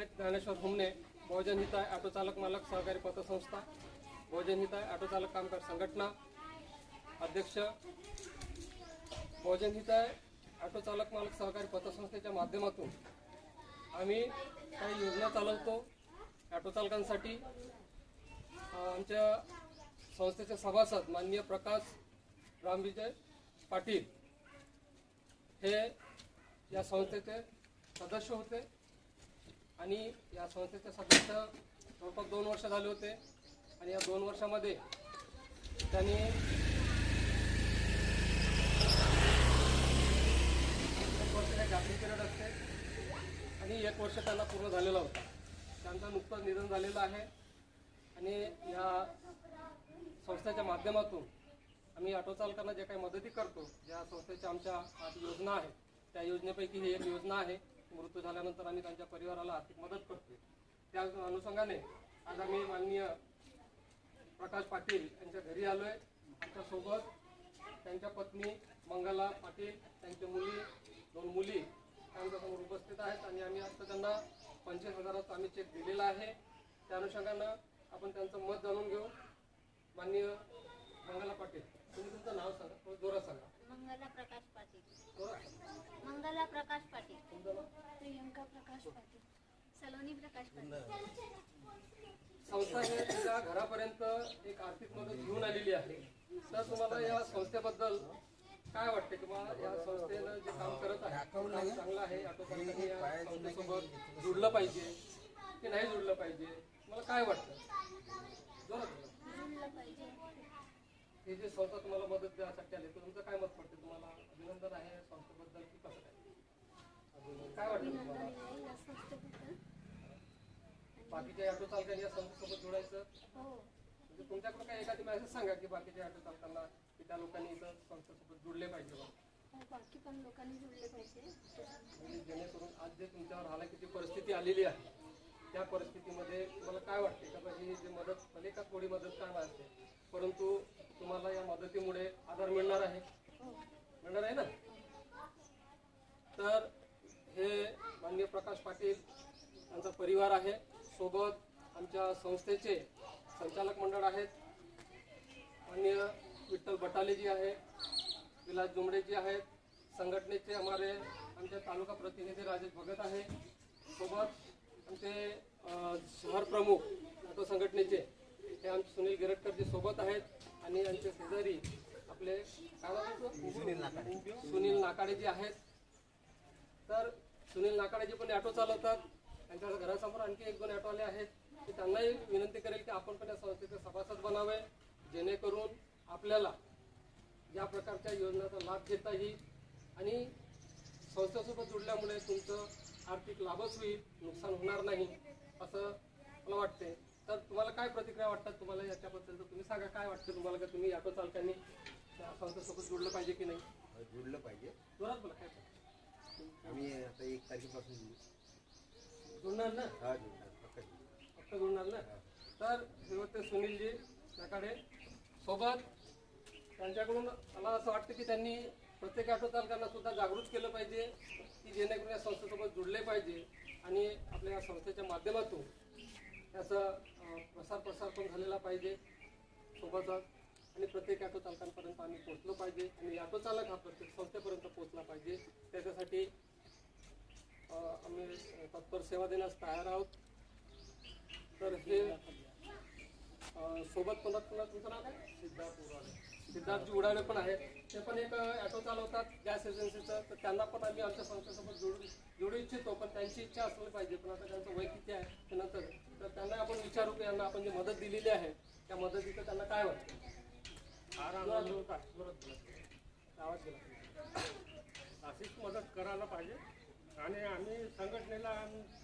आहेत ज्ञानेश्वर हुमने बहुजन हिताय ऑटो चालक मालक सहकारी पतसंस्था बहुजन हिताय ऑटो चालक कामगार संघटना अध्यक्ष बहुजन हिताय ऑटो चालक मालक सहकारी पतसंस्थेच्या माध्यमातून आम्ही काही योजना चालवतो. ऑटो चालकांसाठी आमच्या संस्थेचे सभासद माननीय प्रकाश रामविजय पाटील हे या संस्थेचे सदस्य होते. आणि या संस्थेचे सदस्य जवळपास दोन वर्ष झाले होते. आणि या दोन वर्षामध्ये त्यांनी एक वर्ष काही जागृत पिरियड असते आणि एक वर्ष त्यांना पूर्ण झालेला होता. त्यांचं नुकतंच निधन झालेलं आहे. आणि या संस्थेच्या माध्यमातून आम्ही ऑटो चालकांना जे काही मदती करतो ज्या संस्थेच्या आमच्या आठ योजना आहेत त्या योजनेपैकी ही एक योजना आहे. मृत्यू झाल्यानंतर आम्ही त्यांच्या परिवाराला आर्थिक मदत करतो त्या अनुषंगाने आज आम्ही माननीय प्रकाश पाटील यांच्या घरी आलोय. आमच्यासोबत त्यांच्या पत्नी मंगला पाटील त्यांच्या मुली दोन मुली त्यांच्यासमोर उपस्थित आहेत आणि आम्ही आता त्यांना पंचवीस हजाराचा आम्ही चेक दिलेला आहे. त्या अनुषंगानं आपण त्यांचं मत जाणून घेऊ. माननीय मंगला पाटील तुम्ही तुमचं नाव सांगा जोरात सांगा. मंगला प्रकाश पाटील. मंगला प्रकाश पाटील. प्रियंका प्रकाश पाटील. सलोनी प्रकाश पाटील. संस्था हे तुमच्या घरापर्यंत एक आर्थिक मदत घेऊन आलेली आहे. तर तुम्हाला या संस्थेबद्दल काय वाटते तुम्हाला या संस्थेनं जे काम करत आहे काम चांगलं आहे ऑटो या संस्थेसोबत जुडलं पाहिजे की नाही जुडलं पाहिजे? तुम्हाला काय वाटतं जोरात बोला. जुळलं पाहिजे हे जे संस्था तुम्हाला मदत द्यासाठी आली तर तुमचं काय मत पडते तुम्हाला अभिनंदन आहे संस्थेबद्दल की कसं काय? काय वाटतं तुम्हाला? बाकीच्या ऑटो चालकांनी या संस्थेसोबत जोडायचं? हो. म्हणजे तुमच्याकडे काय एखादी मेसेज सांगा की बाकीच्या ऑटो चालकांना की त्या लोकांनी इथं संस्थेसोबत जुडले पाहिजे हो, बाकी पण लोकांनी जुळले पाहिजे. म्हणजे जेणेकरून आज जे तुमच्यावर हालाकीची परिस्थिती आलेली आहे त्या परिस्थितीमध्ये तुम्हाला काय वाटते का ही जी मदत भले का थोडी मदत काय असते परंतु तुम्हाला या मदतीमुळे आधार मिळणार आहे. मिळणार आहे ना? तर हे माननीय प्रकाश पाटील यांचा परिवार आहे. सोबत आमच्या संस्थेचे संचालक मंडळ आहेत. माननीय विठ्ठल बटालेजी आहे विलास जुमडेजी आहेत. संघटनेचे हमारे आमचे तालुका प्रतिनिधी राजेश भगत आहे. सोबत आमचे शहर प्रमुख संघटनेचे हे आमचे सुनील गिरटकरजी सोबत आहेत. आणि यांचे शेजारी आपले? सुनील नाकाडे. जे आहेत. तर सुनील नाकाडेजी पण ऑटो चालवतात. त्यांच्या घरासमोर आणखी एक दोन ऑटोवाले आहेत. की त्यांनाही विनंती करेल की आपण पण या संस्थेचे सभासद बनावे जेणेकरून आपल्याला या प्रकारच्या योजनेचा लाभ घेता येईल आणि संस्थेसोबत जुडल्यामुळे तुमचं आर्थिक लाभच होईल नुकसान होणार नाही असं मला वाटते तर तुम्हाला काय प्रतिक्रिया वाटतात? तुम्हाला याच्याबद्दल तर तुम्ही सांगा काय वाटतं तुम्हाला? का तुम्ही ऑटो चालकांनी त्या संस्थेसोबत जुडलं पाहिजे की नाही? जुडलं पाहिजे. जोरात बोला काय? आम्ही आता एक तारखेपासून जुडू. ना? हा जुडणार पक्का जुडणार. फक्त जुळणार ना? तर होते सुनीलजी त्याकडे सोबत त्यांच्याकडून मला असं वाटतं की त्यांनी प्रत्येक ऑटो चालकांना सुद्धा जागृत केलं पाहिजे की जेणेकरून या संस्थेसोबत जुडले पाहिजे आणि आपल्या या संस्थेच्या माध्यमातून त्याचा प्रसार प्रसार पण झालेला पाहिजे सोबतच. आणि प्रत्येक ऑटो चालकांपर्यंत आम्ही पोहोचलो पाहिजे आणि ऑटो चालक हा प्रत्येक संस्थेपर्यंत पोहोचला पाहिजे. त्याच्यासाठी आम्ही तत्पर सेवा देण्यास तयार आहोत. तर हे सोबत पुन्हा पुन्हा तुमचं नाव काय? सिद्धार्थ उडाळे सिद्धार्थजी उडाळे पण आहेत. ते पण एक ऑटो चालवतात गॅस एजन्सीचं. तर त्यांना पण आम्ही आमच्या संस्थेसोबत जोडू जोडू इच्छितो पण त्यांची इच्छा असली पाहिजे. पण आता त्यांचं वय किती आहे ते नंतर तर त्यांना आपण विचारू की यांना आपण जी मदत दिलेली आहे त्या मदतीचं त्यांना काय वाटतं. आवाज गेला. अशीच मदत करायला पाहिजे. आणि आम्ही संघटनेला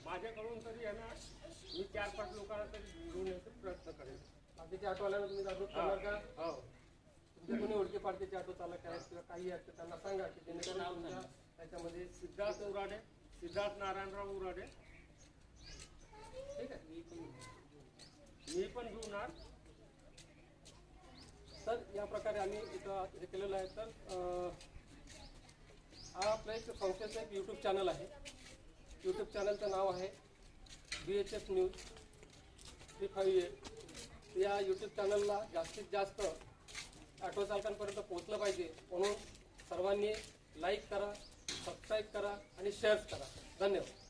माझ्याकडून तरी आहे ना मी चार पाच लोकांना तरी घेऊन येण्याचा प्रयत्न करेन. बाकीच्या ऑटोवाल्यांना तुम्ही जागृत करणार का? हो. तुमचे कोणी ओळखी पाडकीचे ऑटो चालक आहेत किंवा काही आहेत त्यांना सांगा की जेणेकरून त्याच्यामध्ये सिद्धार्थ उराडे. सिद्धार्थ नारायणराव उराडे ठीक आहे मी पण जुळणार तर या प्रकारे आम्ही इथं हे केलेलं आहे. तर हा आपलं एक संस्थेचं एक यूट्यूब चॅनल आहे. यूट्यूब चॅनलचं नाव आहे B H F news three five eight या यूट्यूब चॅनलला जास्तीत जास्त ऑटो चालकांपर्यंत पोहोचलं पाहिजे म्हणून सर्वांनी लाईक करा सबस्क्राईब करा आणि शेअर करा. धन्यवाद.